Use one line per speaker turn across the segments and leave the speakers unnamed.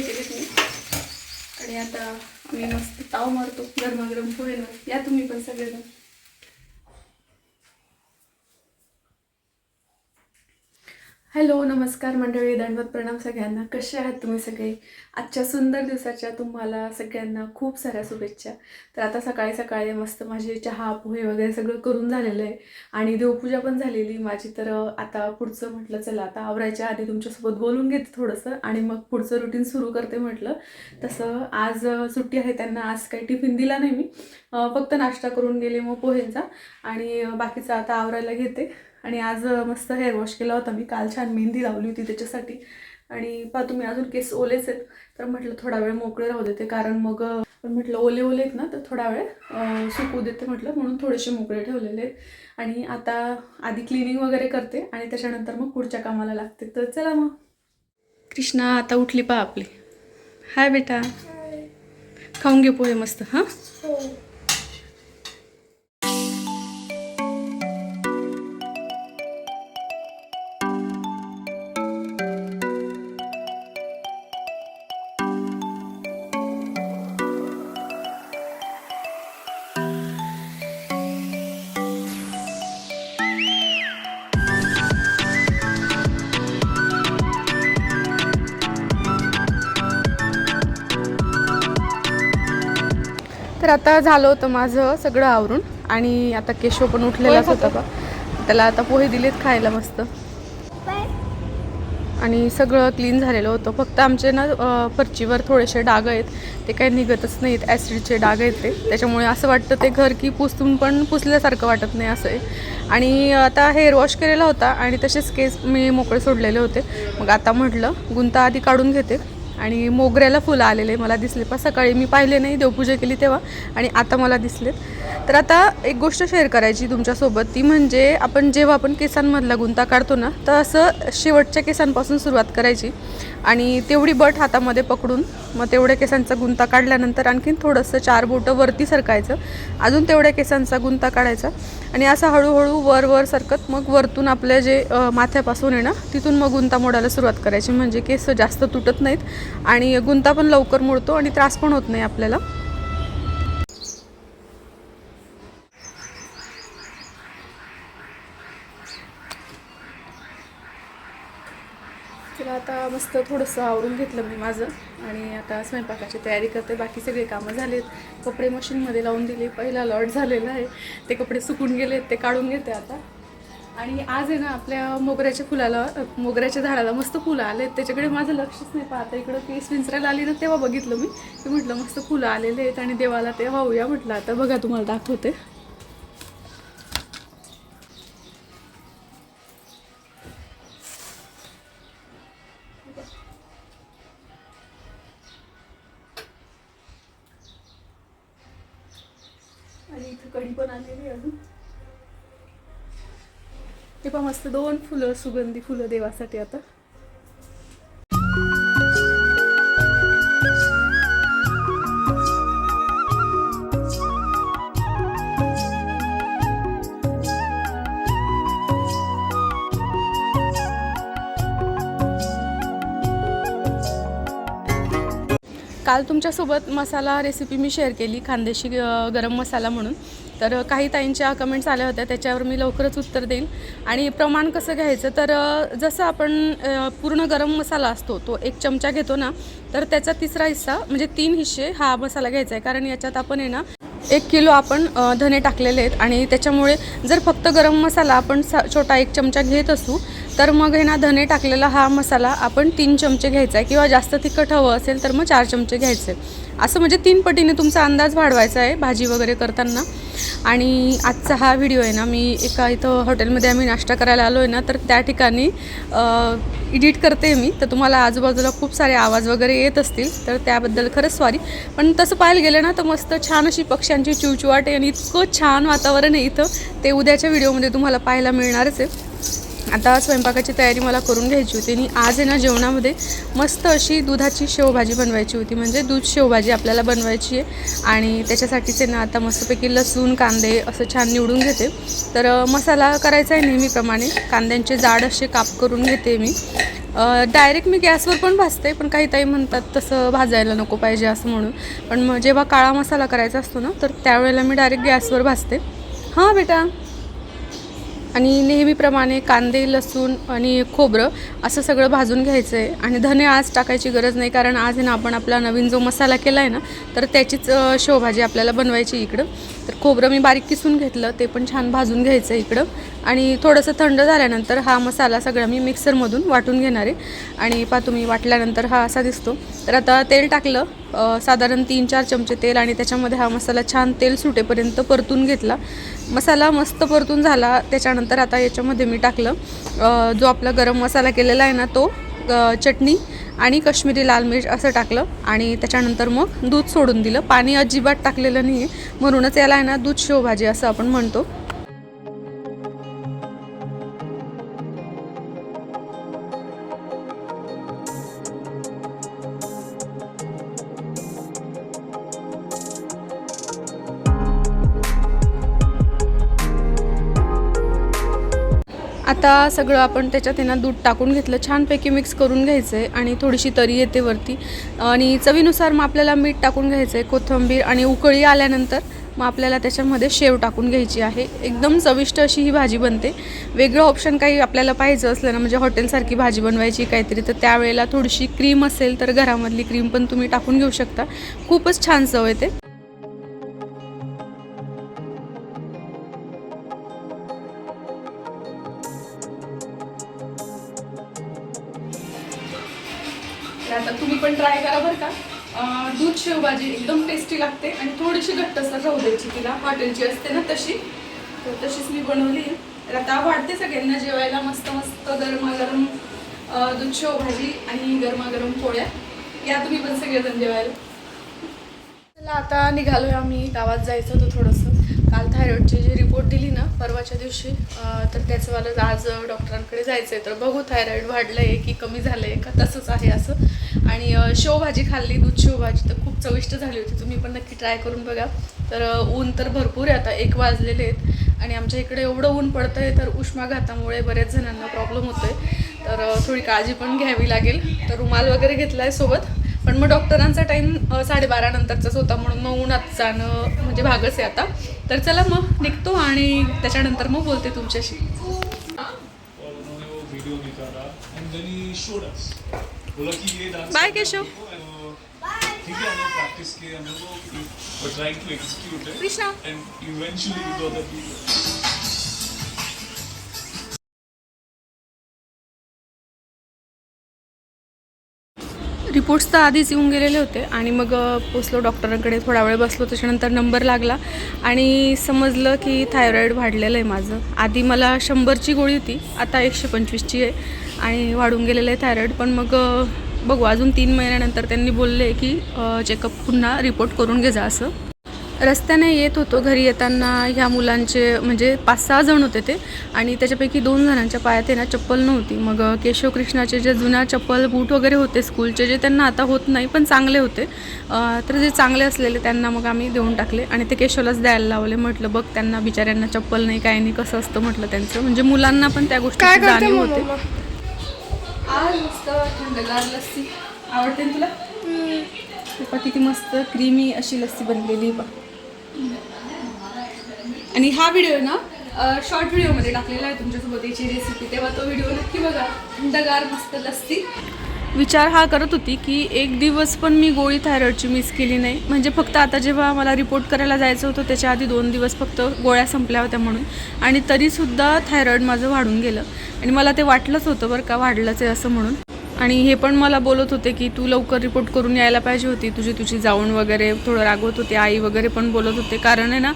गरमागरम मी. आणि आता आम्ही मस्त ताव मारतो गरमागरम पोहेनं या तुम्ही पण सगळेजण. हॅलो नमस्कार मंडळी दंडवत प्रणाम सगळ्यांना. कसे आहात तुम्ही सगळे? आजच्या सुंदर दिवसाच्या तुम्हाला सगळ्यांना खूप साऱ्या शुभेच्छा. तर आता सकाळी सकाळी मस्त माझे चहा पोहे वगैरे सगळं करून झालेलं आहे. आणि देवपूजा पण झालेली. माझी तर आता पुढचं म्हटलं चला आता आवरायच्या आधी तुमच्यासोबत बोलून घेते थोडंसं. आणि मग पुढचं रुटीन सुरू करते म्हटलं. तसं आज सुट्टी आहे त्यांना आज काही टिफिन दिला नाही मी. फक्त नाश्ता करून गेले मग पोहेंचा. आणि बाकीचं आता आवरायला घेते. आणि आज मस्त हेअर वॉश केला होता मी. काल छान मेहंदी लावली होती त्याच्यासाठी. आणि पहा तुम्ही अजून केस ओलेच आहेत. तर म्हटलं थोडा वेळ मोकळे राहू देते. कारण मग म्हटलं ओले ओले आहेत ना तर थोडा वेळ सुकू देते म्हटलं. म्हणून थोडेसे मोकळे ठेवलेले आहेत. आणि आता आधी क्लिनिंग वगैरे करते आणि त्याच्यानंतर मग पुढच्या कामाला लागते. तर चला मग. कृष्णा आता उठली पहा आपली. हाय बेटा. खाऊन घे पोहे मस्त हां. तर आता झालं होतं माझं सगळं आवरून. आणि आता केशव पण उठलेलाच होता का त्याला आता पोहे दिलेत खायला मस्त. आणि सगळं क्लीन झालेलं होतं. फक्त आमचे ना फरचीवर थोडेसे डाग आहेत. ते काही निघतच नाहीत. ॲसिडचे डाग आहेत ते. त्याच्यामुळे असं वाटतं ते घर की पुसून पण पुसल्यासारखं वाटत नाही असं आहे. आणि आता हेअर वॉश केलेला होता. आणि तसेच केस मी मोकळे सोडलेले होते. मग आता म्हटलं गुंता आधी काढून घेते. आणि मोगऱ्याला फुलं आलेले मला दिसले. पण सकाळी मी पाहिले नाही देवपूजा केली तेव्हा. आणि आता मला दिसलेत. तर आता एक गोष्ट शेअर करायची तुमच्यासोबत. ती म्हणजे आपण जेव्हा आपण केसांमधला गुंता काढतो ना तर असं शेवटच्या केसांपासून सुरुवात करायची. आणि तेवढी बट हातामध्ये पकडून मग तेवढ्या केसांचा गुंता काढल्यानंतर आणखीन थोडंसं चार बोटं वरती सरकायचं. अजून तेवढ्या केसांचा गुंता काढायचा. आणि असं हळूहळू वर वर सरकत मग वरतून आपल्या जे माथ्यापासून आहे ना तिथून मग गुंता मोडायला सुरुवात करायची. म्हणजे केस जास्त तुटत नाहीत. आणि गुंता पण लवकर मोडतो आणि त्रास पण होत नाही आपल्याला. तर आता मस्त थोडंसं आवरून घेतलं मी माझं. आणि आता स्वयंपाकाची तयारी करते. बाकी सगळे कामं झालेत. कपडे मशीनमध्ये लावून दिले. पहिला लॉट झालेला आहे. ते कपडे सुकून गेलेत ते काढून घेते आता. आणि आज आहे ना आपल्या मोगऱ्याच्या फुलाला मोगऱ्याच्या झाडाला मस्त फुलं आलेत त्याच्याकडे माझं लक्षच नाही पाहता. इकडं केस विंचरायला आली ना तेव्हा बघितलं मी. की म्हटलं मस्त फुलं आलेले आहेत आणि देवाला ते वाहूया म्हटलं. आता बघा तुम्हाला दाखवते. आणि इथं कढी पण आलेली अजून. हे पण मस्त दोन फुलं सुगंधी फुलं देवासाठी आता. काल तुमच्यासोबत मसाला रेसिपी मी शेअर केली खानदेशी गरम मसाला म्हणून. तर काही ताईंच्या कमेंट्स आल्या होत्या त्याच्यावर मी लवकरच उत्तर देईन. आणि प्रमाण कसं घ्यायचं? तर जसं आपण पूर्ण गरम मसाला असतो तो एक चमचा घेतो ना तर त्याचा तिसरा हिस्सा म्हणजे तीन हिस्से हा मसाला घ्यायचा आहे. कारण याच्यात आपण आहे ना एक किलो आपण धने टाकलेले आहेत. आणि त्याच्यामुळे जर फक्त गरम मसाला आपण सा छोटा एक चमचा घेत असू तर मग हे ना धने टाकलेला हा मसाला आपण तीन चमचे घ्यायचा आहे. किंवा जास्त तिखट हवं असेल तर मग चार चमचे घ्यायचे असं म्हणजे तीन पटीने तुमचा अंदाज वाढवायचा आहे भाजी वगैरे करताना. आणि आजचा हा व्हिडिओ आहे ना मी एका इथं हॉटेलमध्ये आम्ही नाश्ता करायला आलो आहे ना तर त्या ठिकाणी एडिट करते मी. तर तुम्हाला आजूबाजूला खूप सारे आवाज वगैरे येत असतील तर त्याबद्दल खरंच सॉरी पण तसं पाहायला गेलं ना तर मस्त छान अशी पक्ष्यांची चिवचिवाट आहे आणि इतकं छान वातावरण आहे इथं. ते उद्याच्या व्हिडिओमध्ये तुम्हाला पाहायला मिळणारच आहे. आता स्वयंपाकाची तयारी मला करून घ्यायची होती आणि आज आहे ना जेवणामध्ये मस्त अशी दुधाची शेवभाजी बनवायची होती. म्हणजे दूध शेवभाजी आपल्याला बनवायची आहे. आणि त्याच्यासाठीच आहे ना आता मस्तपैकी लसूण कांदे असं छान निवडून घेते. तर मसाला करायचा आहे नेहमीप्रमाणे. कांद्यांचे जाड असे काप करून घेते मी. डायरेक्ट मी गॅसवर पण भाजते पण काही ताई म्हणतात तसं भाजायला नको पाहिजे असं म्हणून. पण मग जेव्हा काळा मसाला करायचा असतो ना तर त्यावेळेला मी डायरेक्ट गॅसवर भाजते. हां बेटा. आणि नेहमीप्रमाणे कांदे लसूण आणि खोबरं असं सगळं भाजून घ्यायचं आहे आणि धने आज टाकायची गरज नाही कारण आज आहे ना आपण आपला नवीन जो मसाला केला आहे ना तर त्याचीच शेवभाजी आपल्याला बनवायची इकडं. तर खोबरं मी बारीक किसून घेतलं ते पण छान भाजून घ्यायचं आहे इकडं. आणि थोडंसं थंड झाल्यानंतर हा मसाला सगळा मी मिक्सरमधून वाटून घेणार आहे. आणि पा तुम्ही वाटल्यानंतर हा असा दिसतो. तर आता तेल टाकलं साधारण तीन चार चमचे तेल आणि त्याच्यामध्ये हा मसाला छान तेल सुटेपर्यंत परतून घेतला. मसाला मस्त परतून झाला. त्याच्यानंतर आता याच्यामध्ये मी टाकलं जो आपला गरम मसाला केलेला आहे ना तो चटणी आणि कश्मीरी लाल मिर्च असं टाकलं आणि त्याच्यानंतर मग दूध सोडून दिलं. पाणी अजिबात टाकलेलं नाही आहे म्हणूनच याला आहे ना दूध शेवभाजी असं आपण म्हणतो. आता सगळं आपण त्याच्यात त्यांना ना दूध टाकून घेतलं छानपैकी मिक्स करून घ्यायचं आहे आणि थोडीशी तरी येते वरती. आणि चवीनुसार मग आपल्याला मीठ टाकून घ्यायचं आहे कोथिंबीर आणि उकळी आल्यानंतर मग आपल्याला त्याच्यामध्ये शेव टाकून घ्यायची आहे. एकदम चविष्ट अशी ही भाजी बनते. वेगळं ऑप्शन काही आपल्याला पाहिजे असलं ना म्हणजे हॉटेलसारखी भाजी बनवायची काहीतरी तर त्यावेळेला थोडीशी क्रीम असेल तर घरामधली क्रीम पण तुम्ही टाकून घेऊ शकता. खूपच छान चव येते. ट्राय करा बरं का. दूध शेवभाजी एकदम टेस्टी लागते आणि थोडीशी घट्टसर राहू द्यायची तिला. हॉटेलची असते ना तशी तर तशीच मी बनवली. तर आता वाढते सगळ्यांना जेवायला. मस्त मस्त गरमागरम दूध शेवभाजी आणि गरमागरम पोळ्या. या तुम्ही पण सगळेजण जेवायला. चला आता निघालोय आम्ही. गावात जायचं होतं थोडंसं. काल थायरॉइडची जी रिपोर्ट दिली ना परवाच्या दिवशी तर त्याचं मला आज डॉक्टरांकडे जायचं आहे तर बघू थायरॉइड वाढलं आहे की कमी झालं आहे का? तसंच आहे असं. आणि शेवभाजी खाल्ली दूध शेवभाजी तर खूप चविष्ट झाली होती. तुम्ही पण नक्की ट्राय करून बघा. तर ऊन तर भरपूर आहे आता. एक वाजलेले आहेत. आणि आमच्या इकडे एवढं ऊन पडतं आहे तर उष्माघातामुळे बऱ्याच जणांना प्रॉब्लेम होतो आहे तर थोडी काळजी पण घ्यावी लागेल. तर रुमाल वगैरे घेतला आहे सोबत. पण मग डॉक्टरांचा टाईम साडेबारा नंतरचाच होता म्हणून मग उन्हात जाणं म्हणजे भागच आहे आता. तर चला मग निघतो आणि त्याच्यानंतर मग बोलते तुमच्याशी.
और उन्होंने वो
रिपोर्ट्स तर आधीच येऊन गेलेले होते आणि मग पोचलो डॉक्टरांकडे. थोडा वेळ बसलो त्याच्यानंतर नंबर लागला. आणि समजलं की थायरॉईड वाढलेलं आहे माझं. आधी मला शंभरची गोळी होती आता एकशे पंचवीसची आहे आणि वाढून गेलेलं आहे थायरॉईड. पण मग बघू अजून तीन महिन्यानंतर त्यांनी बोलले की चेकअप पुन्हा रिपोर्ट करून घे जा असं. रस्त्याने येत होतो घरी येताना ह्या मुलांचे म्हणजे पाच सहा जण होते ते. आणि त्याच्यापैकी दोन जणांच्या पायात आहे ना चप्पल नव्हती. मग केशव कृष्णाचे जे जुन्या चप्पल बूट वगैरे होते स्कूलचे जे त्यांना आता होत नाही पण चांगले होते. तर जे चांगले असलेले त्यांना मग आम्ही देऊन टाकले. आणि ते केशवलाच द्यायला लावले. म्हटलं बघ त्यांना बिचाऱ्यांना चप्पल नाही काय नाही कसं असतं म्हटलं त्यांचं. म्हणजे मुलांना पण त्या गोष्टी जाणीव होते. आज मस्त थंडगार लस्सी. आवडते तुला? किती मस्त क्रीमी अशी लस्सी बनलेली पहा आणि हा व्हिडिओ ना शॉर्ट व्हिडिओमध्ये टाकलेला आहे तुमच्यासोबत याची रेसिपी तेव्हा तो व्हिडिओ नक्की बघा. थंडगार मस्त लस्सी. विचार हा करत होती की एक दिवस पण मी गोळी थायरॉईडची मिस केली नाही. म्हणजे फक्त आता जेव्हा मला रिपोर्ट करायला जायचं होतं त्याच्या आधी दोन दिवस फक्त गोळ्या संपल्या होत्या म्हणून. आणि तरीसुद्धा थायरॉईड माझं वाढून गेलं. आणि मला ते वाटलंच होतं बरं का वाढलंच आहे असं म्हणून. आणि हे पण मला बोलत होते की तू लवकर रिपोर्ट करून यायला पाहिजे होती. तुझी तुझी जाऊन वगैरे थोडं रागवत होते आई वगैरे पण बोलत होते. कारण आहे ना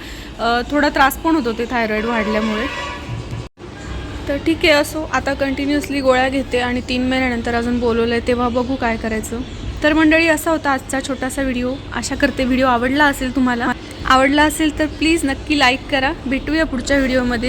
थोडा त्रास पण होत होते थायरॉईड वाढल्यामुळे. तर ठीक आहे असो. आता कंटिन्युअसली गोळ्या घेते आणि तीन महिन्यानंतर अजून बोलवलं आहे तेव्हा बघू काय करायचं. तर मंडळी असा होता आजचा छोटासा व्हिडिओ आशा करते व्हिडिओ आवडला असेल तुम्हाला. आवडला असेल तर प्लीज नक्की लाईक करा. भेटूया पुढच्या व्हिडिओमध्ये